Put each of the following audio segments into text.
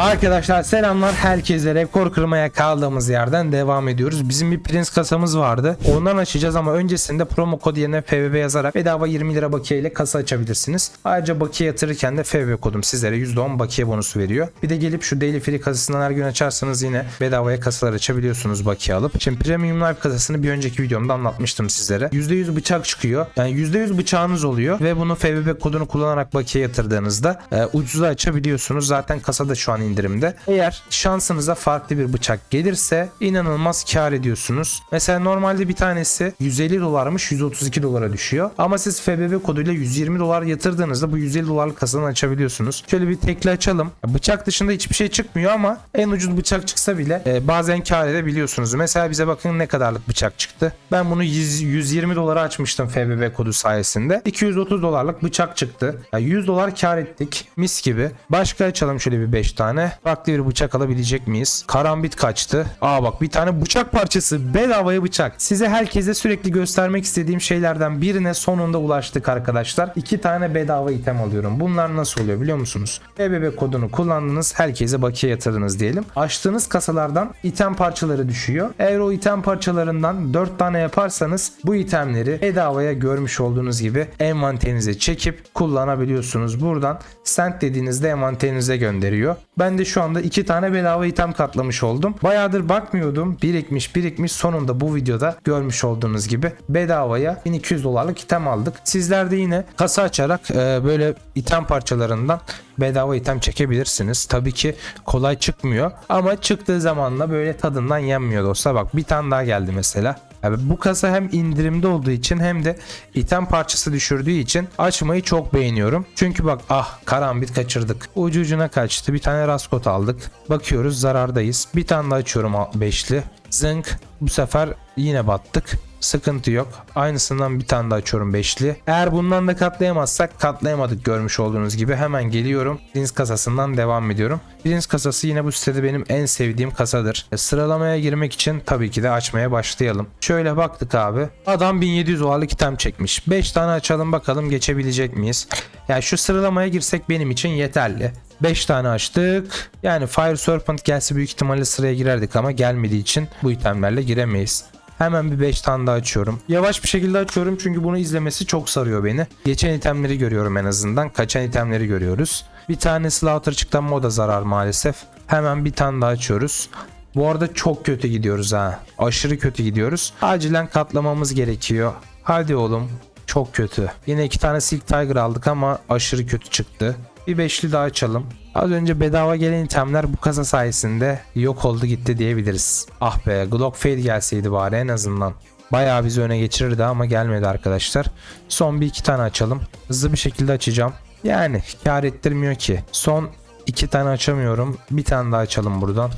Arkadaşlar selamlar herkese rekor kırmaya kaldığımız yerden devam ediyoruz. Bizim bir Prince kasamız vardı. Ondan açacağız ama öncesinde promo kod yerine FBB yazarak bedava 20 lira bakiye ile kasa açabilirsiniz. Ayrıca bakiye yatırırken de FBB kodum sizlere %10 bakiye bonusu veriyor. Bir de gelip şu Daily Free kasasından her gün açarsanız yine bedavaya kasalar açabiliyorsunuz bakiye alıp. Şimdi Premium Live kasasını bir önceki videomda anlatmıştım sizlere. %100 bıçak çıkıyor. Yani %100 bıçağınız oluyor ve bunu FBB kodunu kullanarak bakiye yatırdığınızda e, ucuza açabiliyorsunuz. Zaten kasada şu an indirimde. Eğer şansınıza farklı bir bıçak gelirse inanılmaz kar ediyorsunuz. Mesela normalde bir tanesi 150 dolarmış 132 dolara düşüyor. Ama siz FBB koduyla 120 dolar yatırdığınızda bu 150 dolarlık kasadan açabiliyorsunuz. Şöyle bir tekli açalım. Bıçak dışında hiçbir şey çıkmıyor ama en ucuz bıçak çıksa bile e, bazen kar edebiliyorsunuz. Mesela bize bakın ne kadarlık bıçak çıktı. Ben bunu 100 120 dolara açmıştım FBB kodu sayesinde. 230 dolarlık bıçak çıktı. Yani 100 dolar kar ettik. Mis gibi. Başka açalım şöyle bir 5 tane. Farklı bir bıçak alabilecek miyiz? Karambit kaçtı. Aa bak bir tane bıçak parçası. Bedavaya bıçak. Size herkese sürekli göstermek istediğim şeylerden birine sonunda ulaştık arkadaşlar. İki tane bedava item alıyorum. Bunlar nasıl oluyor biliyor musunuz? EBB kodunu kullandınız. Herkese bakiye yatırdınız diyelim. Açtığınız kasalardan item parçaları düşüyor. Eğer o item parçalarından 4 tane yaparsanız bu itemleri bedavaya görmüş olduğunuz gibi envanterinize çekip kullanabiliyorsunuz. Buradan sent dediğinizde envanterinize gönderiyor. Ben de şu anda 2 tane bedava item katlamış oldum. Bayağıdır bakmıyordum. Birikmiş birikmiş sonunda bu videoda görmüş olduğunuz gibi bedavaya 1200 dolarlık item aldık. Sizler de yine kasa açarak e, böyle item parçalarından bedava item çekebilirsiniz. Tabii ki kolay çıkmıyor ama çıktığı zaman da böyle tadından yenmiyor dostlar. Bak bir tane daha geldi mesela. Bu kasa hem indirimde olduğu için hem de item parçası düşürdüğü için açmayı çok beğeniyorum. Çünkü bak ah karambit kaçırdık. Ucu ucuna kaçtı. Bir tane raskot aldık. Bakıyoruz zarardayız. Bir tane daha açıyorum beşli. Zınk bu sefer yine battık. Sıkıntı yok. Aynısından bir tane daha açıyorum beşli. Eğer bundan da katlayamazsak katlayamadık görmüş olduğunuz gibi. Hemen geliyorum. Prince kasasından devam ediyorum. Prince kasası yine bu sitede benim en sevdiğim kasadır. E, sıralamaya girmek için tabii ki de açmaya başlayalım. Şöyle baktık abi. Adam 1700 dolarlık item çekmiş. 5 tane açalım bakalım geçebilecek miyiz? Yani şu sıralamaya girsek benim için yeterli. 5 tane açtık. Yani Fire Serpent gelse büyük ihtimalle sıraya girerdik ama gelmediği için bu itemlerle giremeyiz. Hemen bir 5 tane daha açıyorum. Yavaş bir şekilde açıyorum çünkü bunu izlemesi çok sarıyor beni. Geçen itemleri görüyorum en azından. Kaçan itemleri görüyoruz. Bir tane Slaughter çıktı ama o da zarar maalesef. Hemen bir tane daha açıyoruz. Bu arada çok kötü gidiyoruz ha. Aşırı kötü gidiyoruz. Acilen katlamamız gerekiyor. Hadi oğlum. Çok kötü. Yine iki tane Silk Tiger aldık ama aşırı kötü çıktı. Bir beşli daha açalım. Az önce bedava gelen itemler bu kasa sayesinde yok oldu gitti diyebiliriz. Ah be Glock Fade gelseydi bari en azından. Bayağı bizi öne geçirirdi ama gelmedi arkadaşlar. Son bir iki tane açalım. Hızlı bir şekilde açacağım. Yani kar ettirmiyor ki. Son iki tane açamıyorum. Bir tane daha açalım buradan.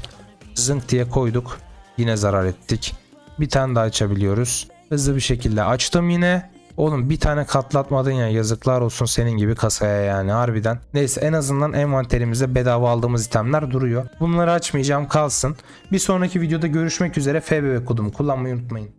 Zınk diye koyduk. Yine zarar ettik. Bir tane daha açabiliyoruz. Hızlı bir şekilde açtım yine. Oğlum bir tane katlatmadın ya yazıklar olsun senin gibi kasaya yani harbiden. Neyse en azından envanterimizde bedava aldığımız itemler duruyor. Bunları açmayacağım kalsın. Bir sonraki videoda görüşmek üzere FBB kodumu kullanmayı unutmayın.